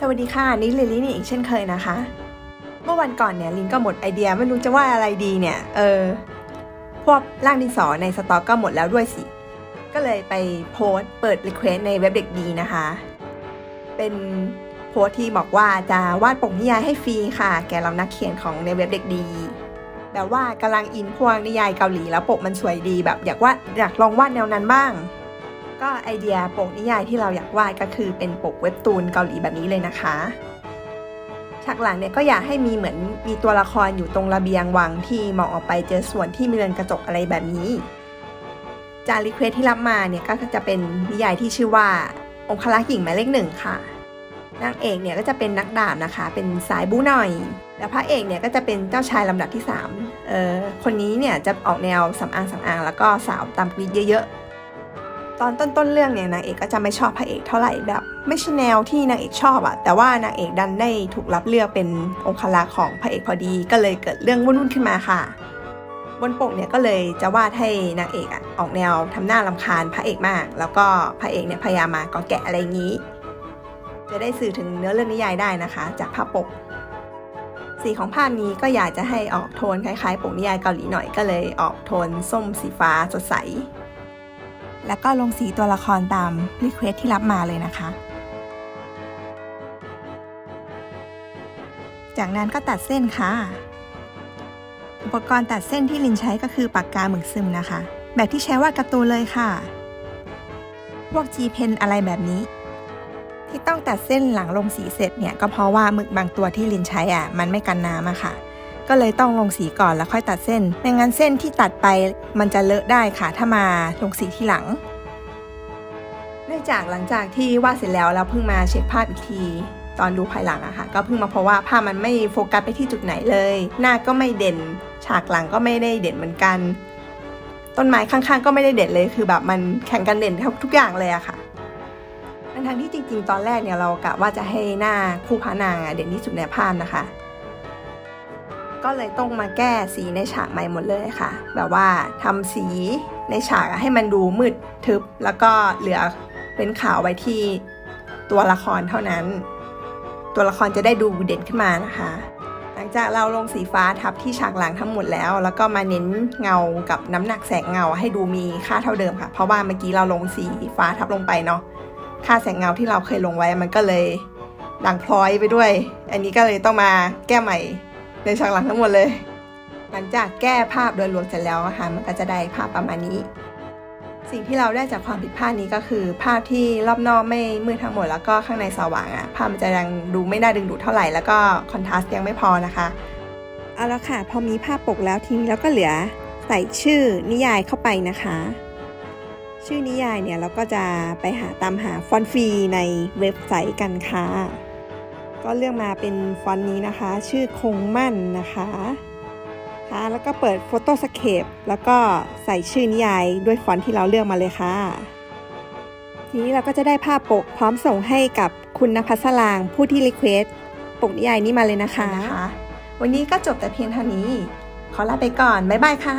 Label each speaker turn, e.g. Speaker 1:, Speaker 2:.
Speaker 1: สวัสดีค่ะ นี่ลิลี่นี่อีกเช่นเคยนะคะ เมื่อวันก่อนเนี่ยลินก็หมดไอเดียไม่รู้จะว่าอะไรดีเนี่ยเออพวกร่างดินสอในสต็อกก็หมดแล้วด้วยสิ ก็เลยไปโพสเปิดรีเควสในเว็บเด็กดีนะคะ เป็นโพสที่บอกว่าจะวาดปกนิยายให้ฟรีค่ะ แกเรานักเขียนของในเว็บเด็กดีแบบว่ากำลังอินพวกนิยายเกาหลีแล้วปกมันสวยดีแบบอยากวาดอยากลองวาดแนวนั้นบ้าง ก็ไอเดียปกนิยายที่เราอยากวาดก็คือเป็นปกเว็บตูนเกาหลีแบบนี้เลยนะคะฉากหลังเนี่ยก็อยากให้มีเหมือนมีตัวละครอยู่ตรงระเบียงวังที่มองออกไปเจอส่วนที่มีเรือนกระจกอะไรแบบนี้จารีเควสที่รับมาเนี่ยก็จะเป็นนิยายที่ชื่อว่าองคลักษ์หญิงหมายเลขหนึ่งค่ะนางเอกเนี่ยก็จะเป็นนักดาบนะคะ เป็นสายบู๊หน่อย แล้วพระเอกเนี่ยก็จะเป็นเจ้าชายลำดับที่3เออคนนี้เนี่ยจะออกแนวสำอางสำอางแล้วก็สาวตามกรีดเยอะ ตอนต้นๆเรื่องเนี่ยนางเอกก็จะไม่ชอบพระเอกเท่าไหร่แบบ ไม่ใช่แนวที่นางเอกชอบอะแต่ว่านางเอกดันได้ถูกรับเลือกเป็นองคลักษ์ของพระเอกพอดี ก็เลยเกิดเรื่องวุ่นๆขึ้นมาค่ะ บนปกเนี่ยก็เลยจะวาดให้นางเอกอะออกแนวทำหน้าลำคาญพระเอกมาก แล้วก็พระเอกเนี่ยพยายามมาก่อแกะอะไรอย่างนี้ จะได้สื่อถึงเนื้อเรื่องนิยายได้นะคะ จากภาพปกสีของภาพนี้ก็อยากจะให้ออกโทนคล้ายๆปกนิยายเกาหลีหน่อยก็เลยออกโทนส้มสีฟ้าสดใส แล้วก็ลงสีตัวละครตามรีเควสที่รับมาเลยนะคะ จากนั้นก็ตัดเส้นค่ะ อุปกรณ์ตัดเส้นที่ลินใช้ก็คือปากกาหมึกซึมนะคะ แบบที่ใช้วาดการ์ตูนเลยค่ะ พวก G pen อะไรแบบนี้ ที่ต้องตัดเส้นหลังลงสีเสร็จเนี่ยก็เพราะว่าหมึกบางตัวที่ลินใช้อะมันไม่กันน้ำอะค่ะ ก็เลยต้องลงสีก่อนแล้วค่อยตัดเส้นไม่งั้นเส้นที่ตัดไปมันจะเลอะได้ค่ะถ้ามาลงสีที่หลังเนื่องจากหลังจากที่วาดเสร็จแล้วเราเพิ่งมาเช็คภาพอีกทีตอนดูภายหลังอะค่ะ ก็เพิ่งมาเพราะว่าภาพมันไม่โฟกัสไปที่จุดไหนเลย หน้าก็ไม่เด่น ฉากหลังก็ไม่ได้เด่นเหมือนกัน ต้นไม้ข้างๆ ก็ไม่ได้เด่นเลยคือแบบมันแข่งกันเด่นทุกอย่างเลยอะค่ะทั้งที่จริงๆ ตอนแรกเนี่ยเรากะว่าจะให้หน้าคู่พระนางเด่นที่สุดในภาพนะคะ ก็เลยต้องมาแก้สีในฉากใหม่หมดเลยค่ะ แบบว่าทำสีในฉากให้มันดูมืดทึบ แล้วก็เหลือเป็นขาวไว้ที่ตัวละครเท่านั้น ตัวละครจะได้ดูเด่นขึ้นมานะคะ หลังจากเราลงสีฟ้าทับที่ฉากหลังทั้งหมดแล้ว แล้วก็มาเน้นเงากับน้ำหนักแสงเงาให้ดูมีค่าเท่าเดิมค่ะ เพราะว่าเมื่อกี้เราลงสีฟ้าทับลงไปเนาะค่าแสงเงาที่เราเคยลงไว้มันก็เลยด่างพร้อยไปด้วย อันนี้ก็เลยต้องมาแก้ใหม่ ในฉากหลังทั้งหมดเลย หลังจากแก้ภาพโดยรวมเสร็จแล้วนะคะมันก็จะได้ภาพประมาณนี้ สิ่งที่เราได้จากความผิดพลาดนี้ก็คือ ภาพที่รอบนอกไม่มืดทั้งหมดแล้วก็ข้างในสว่างอะ่ะภาพมันจะยังดูไม่น่าดึงดูดเท่าไหร่แล้วก็คอนทราสต์ยังไม่พอนะคะเอาละค่ะพอมีภาพปกแล้วทีนี้เราก็เหลือใส่ชื่อนิยายเข้าไปนะคะ ชื่อนิยายเนี่ยเราก็จะไปหาตามหาฟอนต์ฟรีในเว็บไซต์กันค่ะ ก็เลือกมาเป็นฟอนต์นี้นะคะ ชื่อคงมั่นนะคะค่ะแล้วก็เปิดโฟโต้สเคปแล้วก็ใส่ชื่อนิยายด้วยฟอนต์ที่เราเลือกมาเลยค่ะ ทีนี้เราก็จะได้ภาพปกพร้อมส่งให้กับคุณนภัสรางผู้ที่รีเควสปกนิยายนี้มาเลยนะคะ วันนี้ก็จบแต่เพียงเท่านี้ ขอลาไปก่อน บ๊ายบายค่ะ